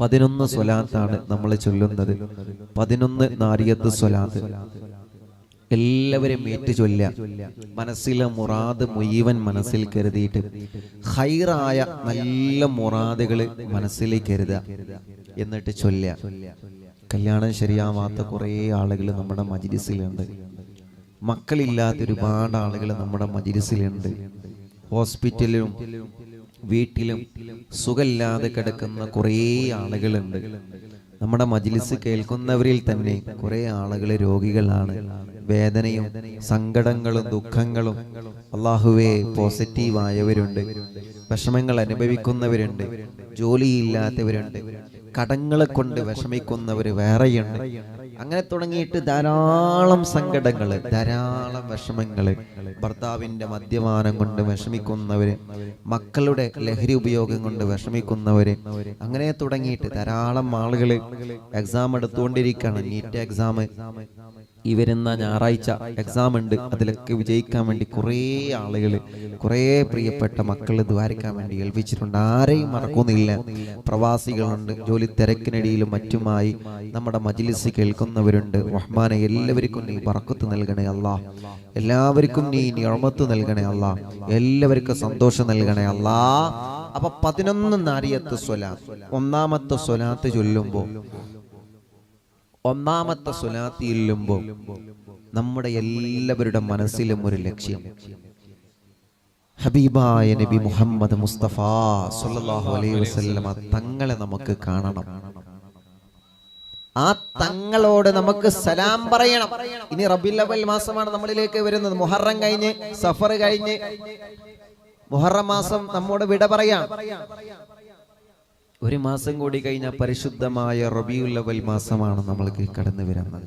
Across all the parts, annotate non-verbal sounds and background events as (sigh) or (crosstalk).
പതിനൊന്ന് സ്വലാത്താണ് നമ്മൾ ചൊല്ലുന്നത്. പതിനൊന്ന് നാരിയത്ത് സ്വലാത്ത്. എല്ലാവരും ഏറ്റു ചൊല്ല മനസ്സിലെ മുറാദ് മുഴുവൻ മനസ്സിൽ കരുതിയിട്ട് ഹൈറായ നല്ല മുറാദുകൾ മനസ്സിലേക്ക് കരുതുക എന്നിട്ട് ചൊല്ല കല്യാണം ശരിയാവാത്ത കുറേ ആളുകൾ നമ്മുടെ മജിലിസിലുണ്ട്. മക്കളില്ലാത്ത ഒരുപാട് ആളുകൾ നമ്മുടെ മജിലിസിലുണ്ട്. ഹോസ്പിറ്റലിലും വീട്ടിലും സുഖമില്ലാതെ കിടക്കുന്ന കുറേ ആളുകളുണ്ട്. നമ്മുടെ മജിലിസ് കേൾക്കുന്നവരിൽ തന്നെ കുറെ ആളുകൾ രോഗികളാണ്. വേദനയും സങ്കടങ്ങളും ദുഃഖങ്ങളും അള്ളാഹുവെ പോസിറ്റീവായവരുണ്ട്. വിഷമങ്ങൾ അനുഭവിക്കുന്നവരുണ്ട്. ജോലിയില്ലാത്തവരുണ്ട്. കടങ്ങളെ കൊണ്ട് വിഷമിക്കുന്നവർ വേറെയുണ്ട്. അങ്ങനെ തുടങ്ങിയിട്ട് ധാരാളം സങ്കടങ്ങൾ ധാരാളം വിഷമങ്ങൾ ഭർത്താവിന്റെ മദ്യപാനം കൊണ്ട് വിഷമിക്കുന്നവര് മക്കളുടെ ലഹരി ഉപയോഗം കൊണ്ട് വിഷമിക്കുന്നവര്. അങ്ങനെ തുടങ്ങിയിട്ട് ധാരാളം ആളുകൾ എക്സാം എടുത്തുകൊണ്ടിരിക്കുകയാണ്. നീറ്റ് എക്സാം ഈ വരുന്ന ഞായറാഴ്ച എക്സാം ഉണ്ട്. അതിലൊക്കെ വിജയിക്കാൻ വേണ്ടി കുറേ ആളുകൾ കുറേ പ്രിയപ്പെട്ട മക്കൾ ദ്വാരിക്കാൻ വേണ്ടി ഏൽപ്പിച്ചിട്ടുണ്ട്. ആരെയും മറക്കുന്നില്ല. പ്രവാസികളുണ്ട് ജോലി തിരക്കിനിടയിലും മറ്റുമായി നമ്മുടെ മജിലിസ് കേൾക്കുന്നവരുണ്ട്. റഹ്മാനെ എല്ലാവർക്കും നീ പറക്കത്ത് നൽകണേ അല്ല. എല്ലാവർക്കും നീ ഞമത്ത് നൽകണേ അല്ല. എല്ലാവർക്കും സന്തോഷം നൽകണേ അല്ല. അപ്പൊ പതിനൊന്ന് നാരിയത്ത് സ്വലാത്ത് ഒന്നാമത്തെ സ്വലാത്ത് ചൊല്ലുമ്പോൾ ഒന്നാമത്തെ സുലാത്തി ഇല്ലുമ്പോൾ നമ്മുടെ എല്ലാവരുടെ മനസ്സിലും ഒരു ലക്ഷ്യം. ഹബീബായ നബി മുഹമ്മദ് മുസ്തഫ സല്ലല്ലാഹു അലൈഹി വസ്ലമ തങ്ങളെ നമുക്ക് കാണണം. ആ തങ്ങളോട് നമുക്ക് സലാം പറയണം. ഇനി റബിൽ അവൽ മാസമാണ് നമ്മളിലേക്ക് വരുന്നത്. മുഹറം കഴിഞ്ഞ് സഫർ കഴിഞ്ഞ്. മുഹറം മാസം നമ്മോട് വിട പറയാം. ഒരു മാസം കൂടി കഴിഞ്ഞ പരിശുദ്ധമായ റബിയുൽ അവൽ മാസമാണ് നമ്മൾക്ക് കടന്നു വരുന്നത്.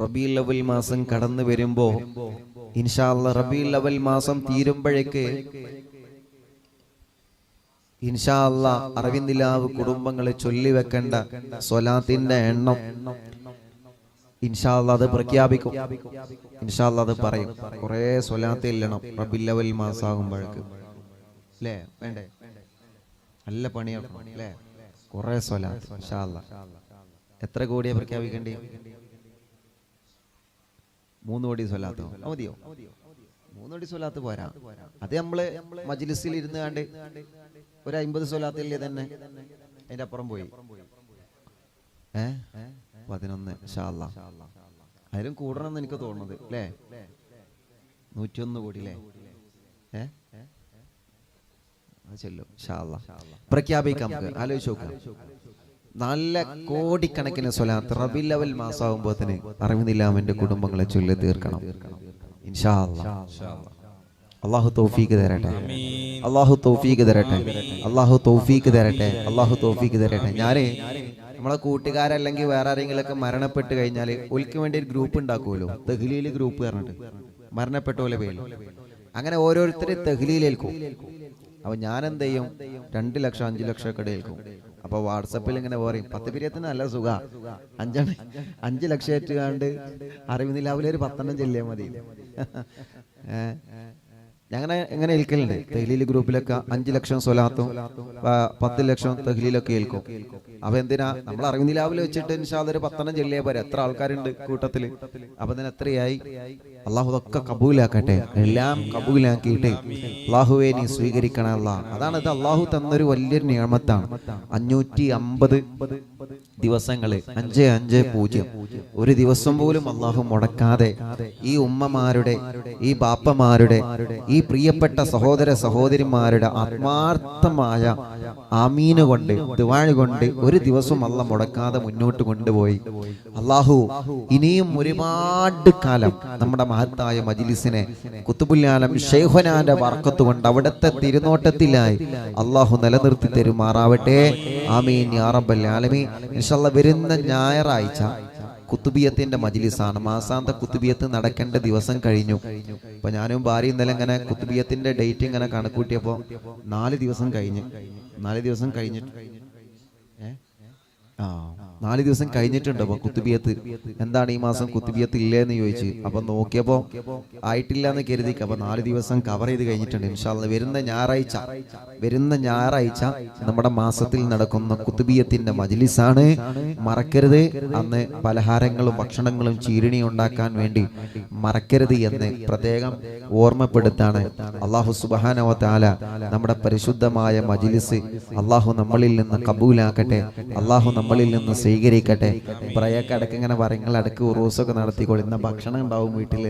റബിയുൽ അവൽ മാസം കടന്നു വരുമ്പോ ഇൻഷാല്ല റബിയുൽ അവൽ മാസം തീരുമ്പോഴേക്ക് ഇൻഷാല്ല അറിവിന്ദിലാവ് കുടുംബങ്ങളെ ചൊല്ലിവെക്കേണ്ട സ്വലാത്തിന്റെ എണ്ണം ഇൻഷാല്ല അത് പ്രഖ്യാപിക്കും. ഇൻഷാല്ല അത് പറയും. കുറെ സ്വലാത്ത് ഇല്ലണം അവൽ മാസാകുമ്പോഴേക്ക്. അല്ലേ? വേണ്ടേ? നല്ല പണിയാണ് അല്ലേ? കുറെ സ്വലാത്ത് എത്ര കോടിയാ പ്രഖ്യാപിക്കേണ്ടി? മൂന്ന് കോടി സ്വലാത്തോ? മതിയോ? മൂന്ന് കോടി സ്വലാത്ത് പോരാ? അത് നമ്മൾ മജ്ലിസിൽ ഇരുന്ന് കണ്ട് ഒരു അമ്പത് സ്വലാത്തില്ലേ തന്നെ? അതിന്റെ അപ്പുറം പോയി. ഏ? പതിനൊന്ന് ഷാല്ല അതിലും കൂടണമെന്ന് എനിക്ക് തോന്നുന്നത് അല്ലേ? നൂറ്റിയൊന്ന് കോടി അല്ലേ? ഏഹ് പ്രഖ്യാപിക്കാം നമുക്ക് ആലോചിച്ച് നോക്കാം നല്ല കോടിക്കണക്കിന് സ്വലാത്ത് റബി ലെവൽ മാസമാകുമ്പോൾ തന്നെ അറിവിനില്ലാമന്റെ കുടുംബങ്ങളെ ചൊല്ലി തീർക്കണം. ഇൻഷാ. അള്ളാഹു തൗഫീക്ക് തരട്ടെ. അള്ളാഹു തൗഫീക്ക് തരട്ടെ. അള്ളാഹു തൗഫീക്ക് തരട്ടെ. അള്ളാഹു തൗഫീക്ക് തരട്ടെ. ഞാൻ നമ്മളെ കൂട്ടുകാരല്ലെങ്കിൽ വേറെ ആരെങ്കിലൊക്കെ മരണപ്പെട്ട് കഴിഞ്ഞാൽ ഒലിക്ക് വേണ്ടി ഒരു ഗ്രൂപ്പ് ഉണ്ടാക്കുമല്ലോ. തെഹ്ലീൽ ഗ്രൂപ്പ് പറഞ്ഞിട്ട്. മരണപ്പെട്ട പോലെ പേര്. അങ്ങനെ ഓരോരുത്തരെ തെഹ്ലീലേൽക്കും. അപ്പൊ ഞാൻ എന്ത് ചെയ്യും രണ്ട് ലക്ഷം അഞ്ചു ലക്ഷം ഒക്കെ എടുക്കും. അപ്പൊ വാട്സപ്പിൽ ഇങ്ങനെ പറയും പത്ത് പിരിയത്തിന് നല്ല സുഖ. അഞ്ചാണ് അഞ്ച് ലക്ഷം ഏറ്റുകാണ്ട് അറിവിനിലാവിലെ ഒരു പത്തെണ്ണം ചെല്ലിയാൽ മതി. (laughs) ഏഹ് ഞങ്ങനെ എങ്ങനെ ഏൽക്കലുണ്ട്? തെഹ്ലീൽ ഗ്രൂപ്പിലൊക്കെ അഞ്ചു ലക്ഷം സ്വലാത്തും പത്ത് ലക്ഷം തെഹ്ലീലൊക്കെ ഏൽക്കും. അപ്പൊ എന്തിനാ? നമ്മൾ അറിവിനിലാവിൽ വെച്ചിട്ട് ഇൻഷാൽ ഒരു പത്തെണ്ണം ചെല്ലിയാ പോരെ. എത്ര ആൾക്കാരുണ്ട് കൂട്ടത്തിൽ അപ്പൊ ഇതിന് എത്രയായി? അള്ളാഹു ഇതൊക്കെ കബൂലാക്കട്ടെ. എല്ലാം കബൂലാക്കിയിട്ട് അള്ളാഹുവെ നീ സ്വീകരിക്കണ അതാണ് ഇത് അള്ളാഹു തന്നൊരു വലിയൊരു നിയമത്താണ്. അഞ്ഞൂറ്റി അമ്പത് ദിവസങ്ങൾ. അഞ്ച് അഞ്ച് പൂജ്യം. ഒരു ദിവസം പോലും അള്ളാഹു മുടക്കാതെ ഈ ഉമ്മമാരുടെ ഈ ബാപ്പമാരുടെ ഈ പ്രിയപ്പെട്ട സഹോദര സഹോദരിമാരുടെ ആത്മാർത്ഥമായ ആമീന് കൊണ്ട് ദിവാഴ് കൊണ്ട് ഒരു ദിവസം അല്ല മുടക്കാതെ മുന്നോട്ട് കൊണ്ടുപോയി. അള്ളാഹു ഇനിയും ഒരുപാട് കാലം നമ്മുടെ മഹത്തായ മജിലിസിനെ കുത്തുബുല്ലാലം ഷെയ്ഹുനാന്റെ വർക്കത്ത് കൊണ്ട് അവിടുത്തെ തിരുനോട്ടത്തിലായി അള്ളാഹു നിലനിർത്തി തരുമാറാവട്ടെ. ആമീൻ യാ റബ്ബൽ ആലമീൻ. വരുന്ന ഞായറാഴ്ച കുത്തുബിയത്തിന്റെ മജിലിസാണ്. മാസാന്ത കുത്തുബിയത്ത് നടക്കേണ്ട ദിവസം കഴിഞ്ഞു. അപ്പൊ ഞാനും ഭാര്യ ഇന്നലെ ഇങ്ങനെ കുത്തുബിയത്തിന്റെ ഡേറ്റ് ഇങ്ങനെ കണക്കൂട്ടിയപ്പോ നാല് ദിവസം കഴിഞ്ഞ്. നാല് ദിവസം കഴിഞ്ഞിട്ട്? ആ. നാല് ദിവസം കഴിഞ്ഞിട്ടുണ്ട് അപ്പൊ കുത്തുബിയത്ത്. എന്താണ് ഈ മാസം കുത്തുബിയത്ത് ഇല്ലേ എന്ന് ചോദിച്ച്. അപ്പൊ നോക്കിയപ്പോ ആയിട്ടില്ല എന്ന് കരുതി അപ്പൊ നാല് ദിവസം കവർ ചെയ്ത് കഴിഞ്ഞിട്ടുണ്ട്. ഇൻഷാല്ല വരുന്ന ഞായറാഴ്ച വരുന്ന ഞായറാഴ്ച നമ്മുടെ മാസത്തിൽ നടക്കുന്ന കുത്തുബിയത്തിന്റെ മജിലിസാണ്. മറക്കരുത്. അന്ന് പലഹാരങ്ങളും ഭക്ഷണങ്ങളും ചീരണി ഉണ്ടാക്കാൻ വേണ്ടി മറക്കരുത് എന്ന് പ്രത്യേകം ഓർമ്മപ്പെടുത്താണ് അള്ളാഹു സുബാനവ താല നമ്മുടെ പരിശുദ്ധമായ മജിലിസ്. അള്ളാഹു നമ്മളിൽ നിന്ന് കബൂലാക്കട്ടെ. അള്ളാഹു നമ്മളിൽ നിന്ന് സ്വീകരിക്കട്ടെ. പ്രയൊക്കെ അടക്ക ഇങ്ങനെ അടക്ക് ഉറൂസൊക്കെ നടത്തിക്കോളി. ഇന്ന ഭക്ഷണം ഉണ്ടാവും വീട്ടിൽ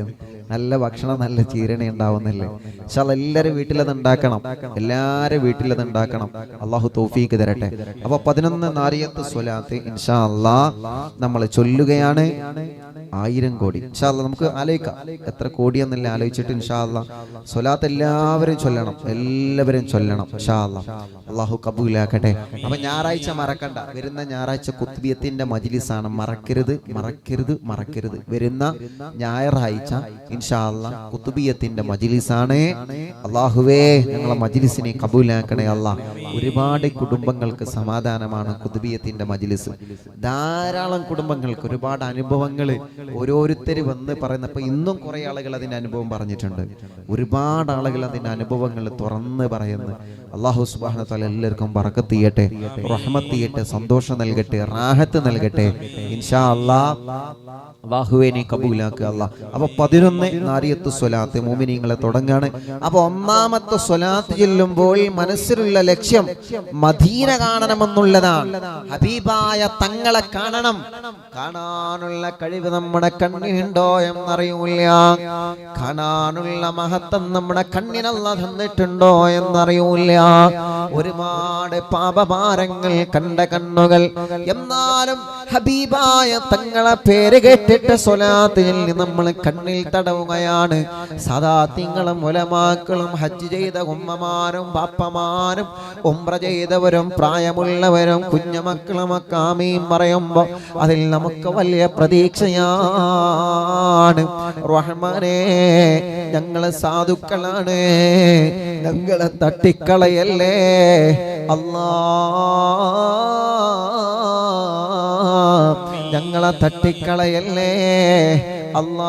നല്ല ഭക്ഷണം നല്ല ചീരണി ഉണ്ടാവുന്നില്ലേ? പക്ഷെ എല്ലാവരും വീട്ടിലത് ഉണ്ടാക്കണം. എല്ലാവരും വീട്ടിലത് ഉണ്ടാക്കണം. അള്ളാഹു തോഫീക്ക് തരട്ടെ. അപ്പൊ പതിനൊന്ന് നാരിയത്ത് സ്വലാത്ത് ഇൻഷാ അള്ളാ നമ്മൾ ചൊല്ലുകയാണ്. ആയിരം കോടി. ഇൻഷാല്ല നമുക്ക് ആലോചിക്കാം. എത്ര കോടിയെന്നല്ല ആലോചിച്ചിട്ട് ഇൻഷാല്ല സ്വലാത്ത് എല്ലാവരും ചൊല്ലണം. എല്ലാവരും ചൊല്ലണം ഇൻഷാല്ല അള്ളാ അള്ളാഹു കബൂലാക്കട്ടെ. അപ്പൊ ഞായറാഴ്ച മറക്കണ്ട. വരുന്ന ഞായറാഴ്ച കുത്തുബിയത്തിന്റെ മജിലിസാണ്. മറക്കരുത് മറക്കരുത് മറക്കരുത്. വരുന്ന ഞായറാഴ്ച ഇൻഷാല്ല കുത്തുബിയത്തിന്റെ മജിലിസാണ്. അള്ളാഹുവേ ഞങ്ങളെ മജിലിസിനെ കബൂലാക്കണേ അല്ല. ഒരുപാട് കുടുംബങ്ങൾക്ക് സമാധാനമാണ് കുത്തുബിയത്തിന്റെ മജിലിസ്. ധാരാളം കുടുംബങ്ങൾക്ക് ഒരുപാട് അനുഭവങ്ങൾ ഓരോരുത്തർ വന്ന് പറയുന്ന അപ്പൊ ഇന്നും കുറെ ആളുകൾ അതിന്റെ അനുഭവം പറഞ്ഞിട്ടുണ്ട്. ഒരുപാട് ആളുകൾ അതിന്റെ അനുഭവങ്ങൾ തുറന്ന് പറയുന്നു. അള്ളാഹു സുബാന തല എല്ലാവർക്കും പറക്കത്ത് റഹ്മത്തിയട്ടെ സന്തോഷം നൽകട്ടെ റാഹത്ത് നൽകട്ടെ. ഇൻഷാ അള്ളാ അള്ളാഹുവെ നീ കബൂലാക്കുക അല്ല. അപ്പൊ പതിനൊന്ന് നാരിയത്ത് സ്വലാത്ത് മോമിനിങ്ങളെ തുടങ്ങാണ്. അപ്പൊ ഒന്നാമത്തെ സ്വലാത്ത് ചെല്ലുമ്പോൾ മനസ്സിലുള്ള ലക്ഷ്യം മദീന കാണണമെന്നുള്ളതാണ്. ഹബീബായ തങ്ങളെ കാണണം. കാണാനുള്ള കഴിവ് നമ്മുടെ കണ്ണിനുണ്ടോ എന്നറിയൂല കാണാനുള്ള മഹത്വം നമ്മുടെ കണ്ണിനല്ല തന്നിട്ടുണ്ടോ എന്നറിയൂല ഒരുപാട് പാപഭാരങ്ങൾ കണ്ട കണ്ണുകൾ. എന്നാലും ഹബീബായ തങ്ങളെ പേര് കേട്ടിട്ട് സ്വലാത്തിൽ നമ്മൾ കണ്ണിൽ തടവുകയാണ്. സദാ തിങ്ങളും മുലമാക്കളും ഹജ്ജ് ചെയ്ത ഉമ്മമാരും പാപ്പമാരും ഉമ്ര ചെയ്തവരും പ്രായമുള്ളവരും കുഞ്ഞുമക്കളും ഒക്കെ ആമീൻ പറയുമ്പോ അതിൽ നമുക്ക് വലിയ പ്രതീക്ഷയാണ്. റഹ്മാനെ ഞങ്ങൾ സാധുക്കളാണ്. ഞങ്ങളെ തട്ടിക്കളയല്ലേ? അല്ലാ ഞങ്ങളെ തട്ടിക്കളയല്ലേ? അല്ലാ.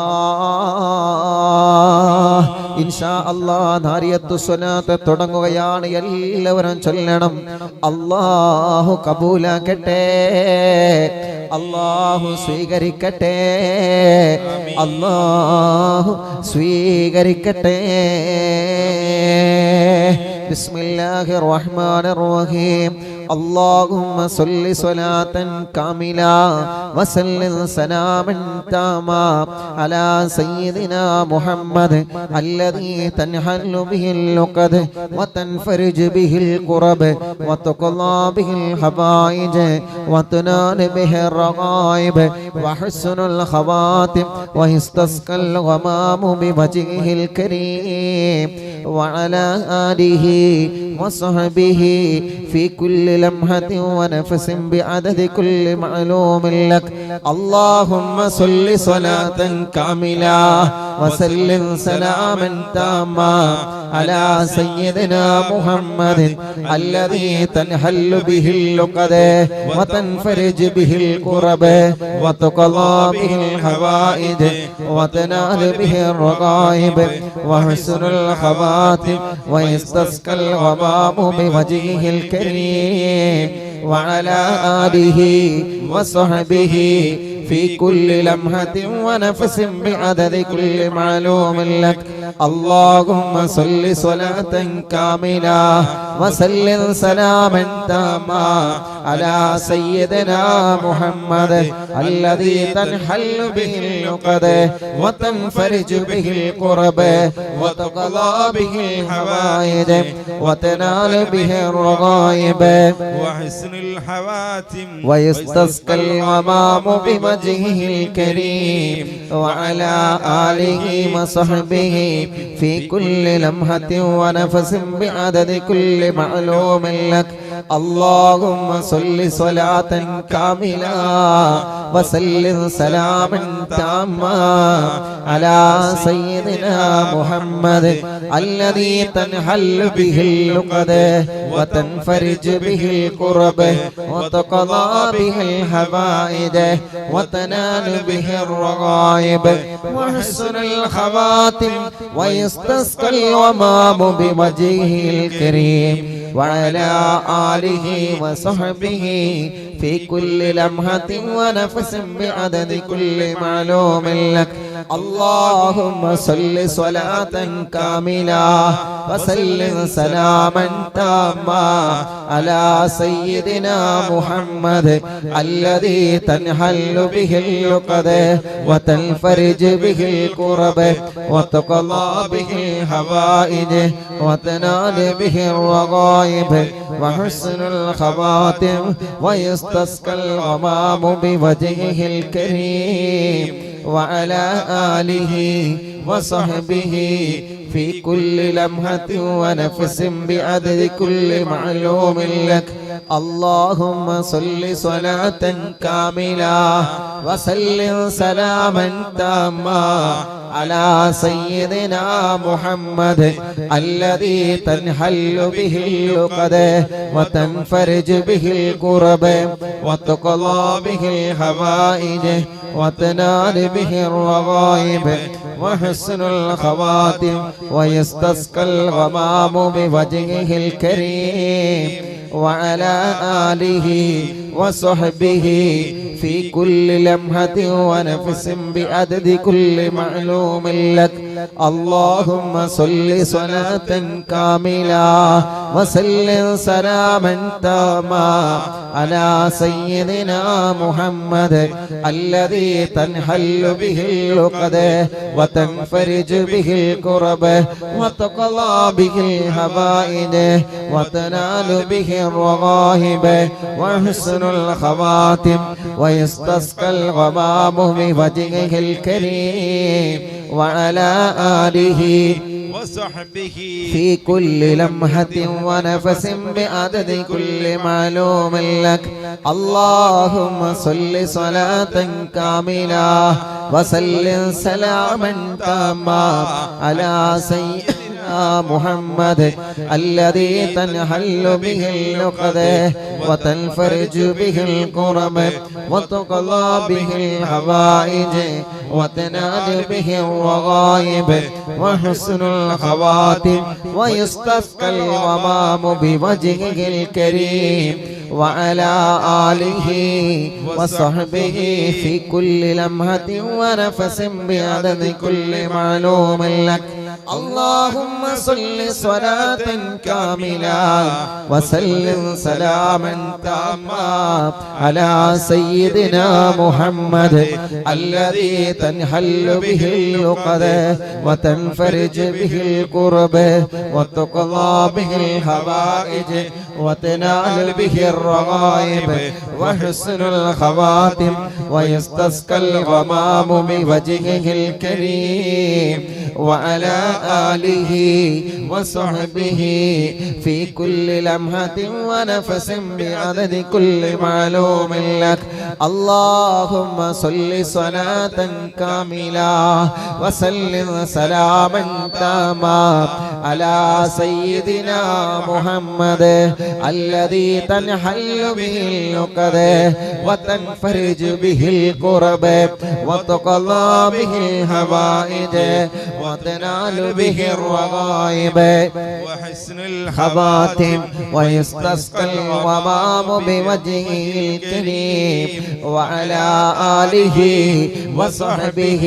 ഇൻഷാ അല്ലാ നാരിയത്തു സ്വനാത്ത് തുടങ്ങുകയാണ് എല്ലാവരും ചൊല്ലണം. അല്ലാഹു കബൂലാക്കട്ടെ. അല്ലാഹു സ്വീകരിക്കട്ടെ. അല്ലാഹു സ്വീകരിക്കട്ടെ. ബിസ്മില്ലാഹിർ റഹ്മാനിർ റഹീം. اللهم صل صلاة كاملة وسلم سلاما تاما على سيدنا محمد الذي تنحل به اللقد وتنفرج به الكرب وتقضى به الحبائج وتنال به الرغائب وحسن الخواتم ويستسقى الغمام بوجهه الكريم وعلى آله وصحبه في كل لمحة ونفس بعدد كل معلوم لك اللهم صل صلاة كاملة وسلم سلاما تاما على سيدنا محمد الذي تنحل به اللقد وتنفرج به الكرب وتقضى به الحوائج وتنال به الرغائب وحسن الخواتم ويستسقى الغمام بوجهه الكريم وعلى آله وصحبه في كل لمحة ونفس بعدد كل معلوم لك. اللهم صل صلاة كاملة وسلم سلاما تاما على سيدنا محمد الذي تنحل به اللقد وتنفرج به الكرب وتقضى به الحوائج وتنال به الرغائب وحسن الحواتم ويستسقى الغمام بوجهه الكريم وعلى آله وصحبه في كل لمحة ونفس بعدد كل معلوم لك. اللهم صل صلاة كاملة وسلم سلاما تاما على سيدنا محمد الذي تنحل به اللقد وتنفرج به الكرب وتقضى به الحوائج وتنال به الرغائب وحسن الخواتم ويستسقى الغمام بوجهه الكريم. وعلى آله وصحبه في كل لمحة ونفس بعدد كل معلوم لك اللهم صل صلاة كاملة وسلم سلاما تاما على سيدنا محمد الذي تنحل به اللقد وتنفرج به الكرب وتقضى به الحوائج وتنال به الرغائب وحسن الخواتم ويستسقى الغمام بوجهه الكريم وعلى آله وصحبه في كل لمحة ونفس بعدد كل معلوم لك. اللهم صل صلاة كاملة وسلم سلاما تاما. على سيدنا محمد الذي تنحل به اللقد وتنفرج به الكرب وتقضى به الحوائج وتنال به الرغائب وحسن الخواتم ويستسقى الغمام بوجهه الكريم وعلى آله وصحبه في كل لمحة ونفس بعدد كل معلوم لك. اللهم صل صلاة كاملة وسلم سلاما تاما على سيدنا محمد الذي تنحل به اللقد وتنفرج به الكرب وتقضى به الحوائج وتنال به الرغائب وحسن الخواتم ويستسقى الغمام بوجهه الكريم وعلى آله وصحبه في كل لمحة ونفس بعدد كل معلوم لك اللهم صل صلاة كاملة وسلم سلاما تاما على سيدنا محمد الذي تنحل به اللقد وتنفرج به الكرب وتقضى به الحوائج وتنال به الرغائب وحسن الخواتم ويستسقى الغمام بوجهه الكريم وعلى آله وصحبه في كل لمحة ونفس بعدد كل معلوم لك. اللهم صل صلاة كاملة وسلم سلاما تاما على سيدنا محمد الذي تنحل به اللقد وتنفرج به الكرب وتقضى به الحوائج وتنال به الرغائب وحسن الخواتم ويستسقى الغمام بوجهه الكريم وعلى آله وصحبه في كل لمحة ونفس بعدد كل معلوم لك اللهم صل صلاة كاملة وسلم سلاما تاما على سيدنا محمد الذي تنحل به اللقد وتنفرج به الكرب وتقضى به الهوائج وتنال به الرغائب وحسن خواتم ويستسقى الغمام بوجهه الكريم. وعلى آله وصحبه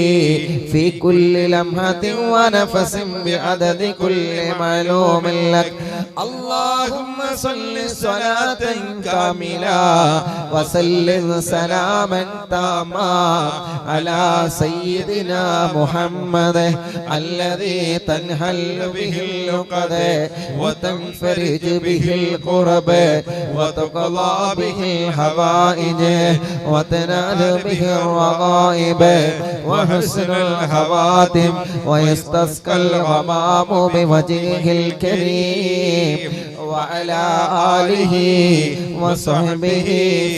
في كل لمحة ونفس بعدد كل معلوم لك. اللهم صل صلاة كاملة وسلم سلاما تاما على سيدنا محمد الذي تنحل به اللقد وتنفرج به الكرب وتقضى به الحوائج وتنال به الرغائب وحسن الخواتم ويستسقى الغمام بوجهه الكريم. وعلى آله وصحبه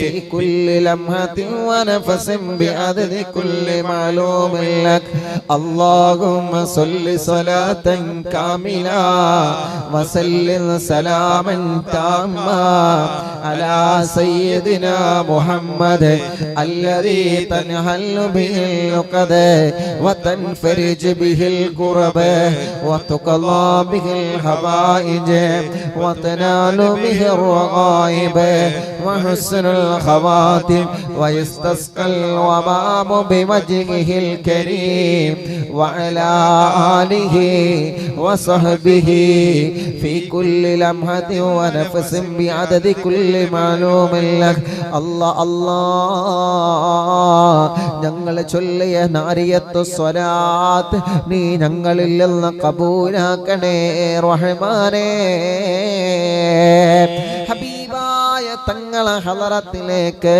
في كل لمحة ونفس بعدد كل معلوم لك. اللهم صل صلاة كاملة وسلم سلاما تاما على سيدنا محمد الذي تنحل به العقد وتنفرج به الكرب وتقضى به الحوائج وتنال به الرغائب. وحسن الخواتم ويستسقى الومام بوجهه الكريم وعلى آله وصحبه في كل لمحة ونفس بعدد كل معلوم لك الله الله ഞങ്ങൾ ചൊല്ലിയ നാരിയത്ത് സ്വലാത്ത് നീ ഞങ്ങളിൽ നിന്ന് കബൂലാക്കണേ റഹ്മാനേ ഹബീബായ തങ്ങളെ ഹലറത്തിലേക്ക്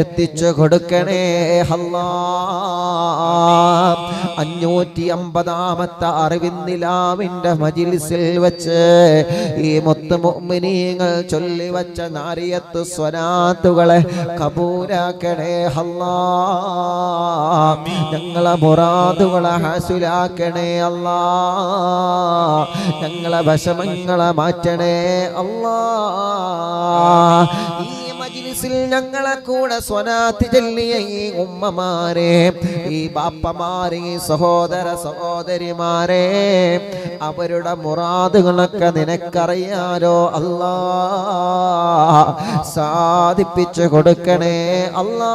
എത്തിച്ചു കൊടുക്കണേ അല്ലാ അഞ്ഞൂറ്റി അമ്പതാമത്തെ അറിവിന്നിലാവിന്റെ മജിലിസിൽ വെച്ച് ഈ മൊത്ത മുഅ്മിനീങ്ങൾ ചൊല്ലി വച്ച നാരിയത്ത് സ്വനാത്തുകളെ കബൂലാക്കണേ അല്ലാ. ഞങ്ങളെ മുറാദുകളെ ഹാസുലാക്കണേ അല്ലാ. ഞങ്ങളെ വിഷമങ്ങളെ മാറ്റണേ അല്ലാ. മജ്ലിസിൽ ഞങ്ങളെ കൂടെ സ്വനാത്തി ചൊല്ലിയ ഈ ഉമ്മമാരെ ഈ ബാപ്പമാരെ ഈ സഹോദര സഹോദരിമാരെ അവരുടെ മുറാദുകളൊക്കെ നിനക്കറിയാലോ അല്ലാ. സാധിപ്പിച്ചു കൊടുക്കണേ അല്ലാ.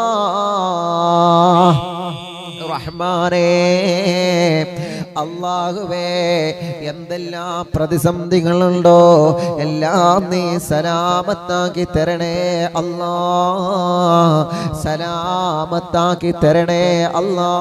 റഹ്മാനേ. അള്ളാഹുവേ എന്തെല്ലാം പ്രതിസന്ധികളുണ്ടോ എല്ലാം നീ സലാമത്താക്കി തരണേ അല്ലാ. സലാമത്താക്കി തരണേ അല്ലാ.